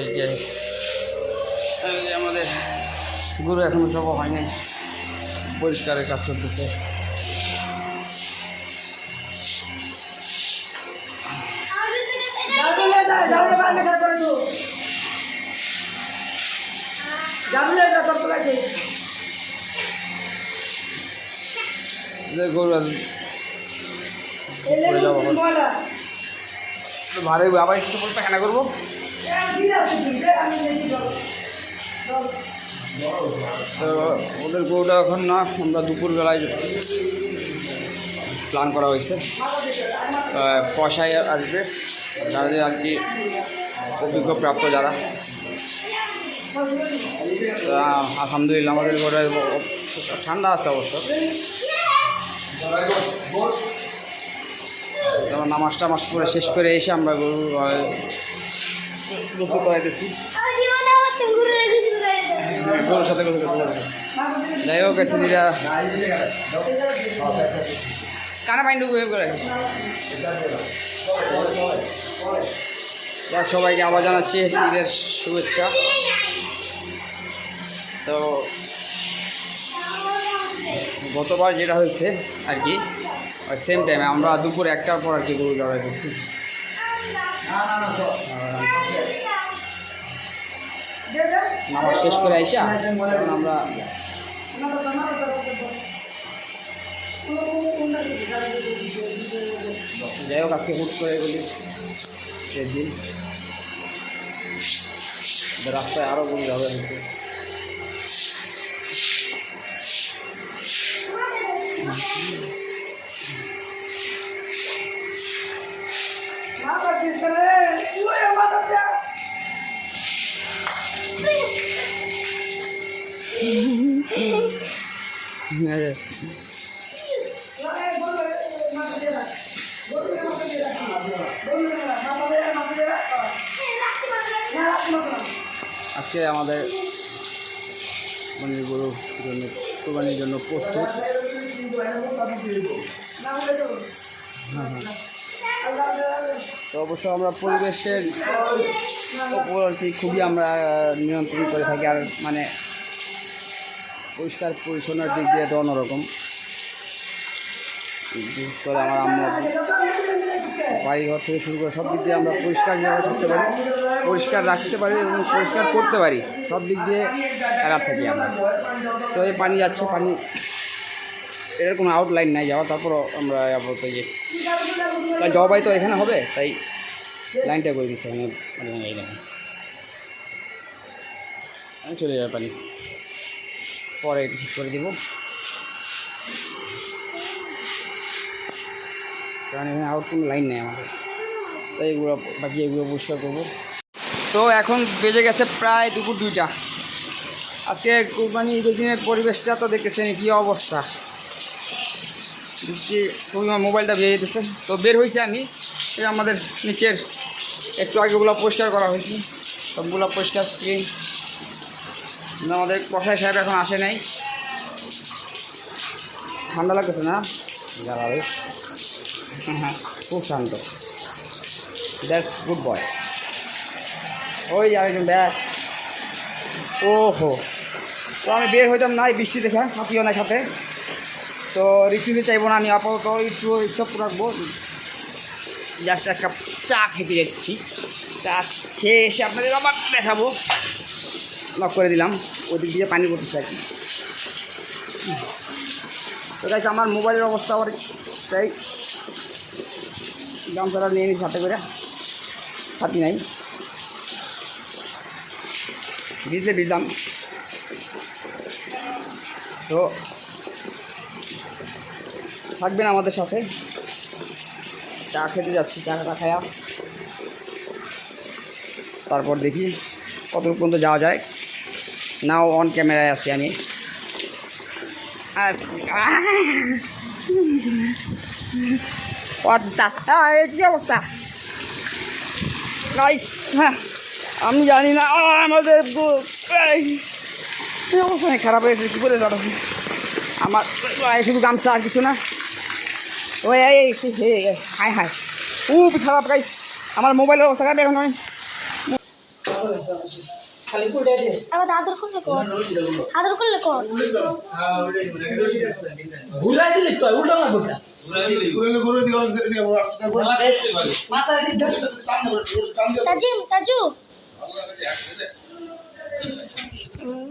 সবাইকে আমাদের গরু এখনও জবা হয় নাই। পরিষ্কারের কাজ করতেছে গরু আজ ভালো আবার একটু পরে পায়খানা করব? ওদের গরুটা এখন না আমরা দুপুরবেলায় প্ল্যান করা হয়েছে। পয়সায় আসবে যাদের আর কি অভিজ্ঞপ্রাপ্ত যারা। তো, আলহামদুলিল্লাহ আমাদের ঘরে ঠান্ডা আছে অবশ্য। নামাজ টামাজ করে শেষ করে এসে আমরা গরু গরুর সাথে যাই হোক আছে দিদা কানা পাইন করে সবাইকে আবার জানাচ্ছি ঈদের শুভেচ্ছা তো গতবার যেটা হয়েছে আর কি সেম টাইমে আমরা দুপুর একটার পর আর কি গরু জবাই করছি। শেষ করে আইসা আমরা যাই হোক আজকে হুট করে এগুলি সেদিন রাস্তায় আরও গরু যাবে হয়েছে আজকে আমাদের গরুর জন্য কোরবানির জন্য প্রস্তুত। তো অবশ্য আমরা পরিবেশের উপর খুবই আমরা নিয়ন্ত্রণ করে থাকি আর মানে পরিষ্কার পরিচ্ছন্নের দিক দিয়ে তো অন্যরকম। বিশেষ করে আমার আম্মা, বাড়িঘর থেকে শুরু করে সব দিক দিয়ে আমরা পরিষ্কার যেভাবে থাকতে পারি, পরিষ্কার রাখতে পারি এবং পরিষ্কার করতে পারি সব দিক দিয়ে খারাপ থাকি আমরা। তো এই পানি যাচ্ছে, পানি এটার কোনো আউটলাইন নাই, যাওয়া তারপরও আমরা আপাতত কারণ জবাই তো এখানে হবে, তাই লাইনটা করে দিচ্ছে আমি চলে যাবে পানি। পরে ঠিক করে দিব। কারণ এখানে আউট কোনো লাইন নেই আমাদের। তাই এগুলো বাকি এগুলো পরিষ্কার করব। তো এখন বেজে গেছে প্রায় দুপুর দুইটা। আজকে কোরবানি ঈদের দিনের পরিবেশটা তো দেখতেছেন কী অবস্থা। দেখছি আমার মোবাইলটা বেরিয়ে যেতেছে তো বের হয়েছে আমি। আমাদের নিচের একটু আগেগুলো পরিষ্কার করা হয়েছে। সবগুলো পরিষ্কার ক্লিন আমাদের কষাই সাহেব এখন আসে নাই। ঠান্ডা লাগতেছে না? দাঁড়াবে হ্যাঁ খুব শান্ত। দ্যাটস গুড বয় ওই আরেকজন ব্যাগ ওহো। তো আমি বের হইতাম নাই বৃষ্টি দেখে হাতিও না সাথে। তো রিসিভে চাইব না, আমি আপাতত একটু চপ রাখব জাস্ট এক কাপ চা খেতে যাচ্ছি। চা খেয়ে এসে আপনাদের আবার দেখাবো। লক করে দিলাম, ওদিক দিয়ে পানি পড়তেছে আর কি। তো গাইছে আমার মোবাইলের অবস্থা আবার তাই গামছাটা নিয়ে নিই সাথে করে, ছাতি নাই। ভিজলে ভিজলাম তো থাকবেন আমাদের সাথে। চা খেতে যাচ্ছি, চাটা খায়া। তারপর দেখি কত পর্যন্ত যাওয়া যায়। নাও অন ক্যামেরায় আছি আমি কি অবস্থা আমি জানি না আমাদের অবস্থা খারাপ হয়েছে কী করে দাঁড়াচ্ছি আমার শুধু গামছা আর কিছু না ওই হাই হাই খুব খারাপ গাই আমার মোবাইলের অবস্থা খারাপ এখন আমি আবার আদর করলে কর। আদর করলে কর। ঘুরাই দিলে তো উল্টা মারবো কা তাজিম তাজু হুম।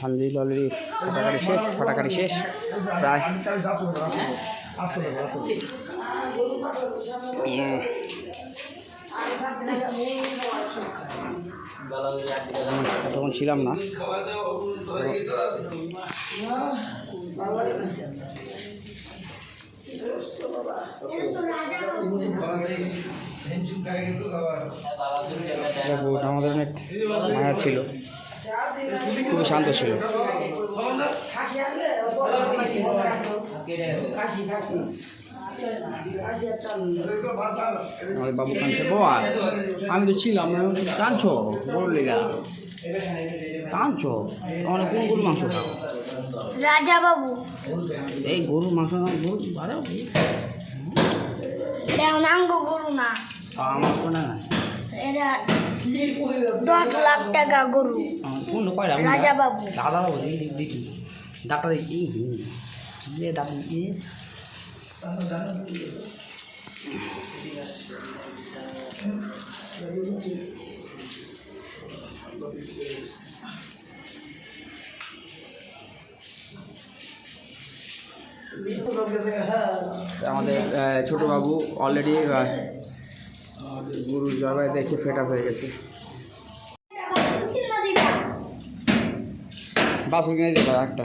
আলহামদুলিল্লাহ অলরেডি ফটাকাটি শেষ ফটাকাটি শেষ প্রায়। এতক্ষণ ছিলাম না। আমাদের অনেক মায়া ছিল। খুবই শান্ত ছিল। আমাদের বাবু কাঁদছে বাবা আমি তো ছিলাম আমি বলছি, কাঁদছো? বললি গা কাঁদছো? মানে কোন গরুর মাংস খাও? রাজা বাবু। এই গরুর মাংস না গরু এটা গরু না। আমার তো না। দশ লাখ টাকা গরু। রাজা বাবু। দাদা বাবু দেখি দেখি। ডাক্তার দেখি যে ডাক্তার দেখি আমাদের ছোট বাবু অলরেডি গুরু জবাই দেখে ফেটা হয়ে গেছে। বাসু কিনে দিতে একটা।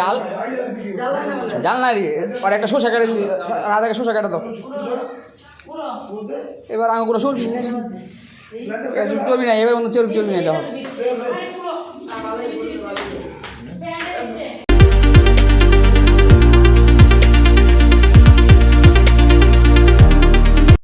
জাল? জাল না রে। আর একটা শসা কেটে একটা শসা কেটে দাও। এবার আঙুল চলবি চলবি না এবার চলবি চলবি না দেখো।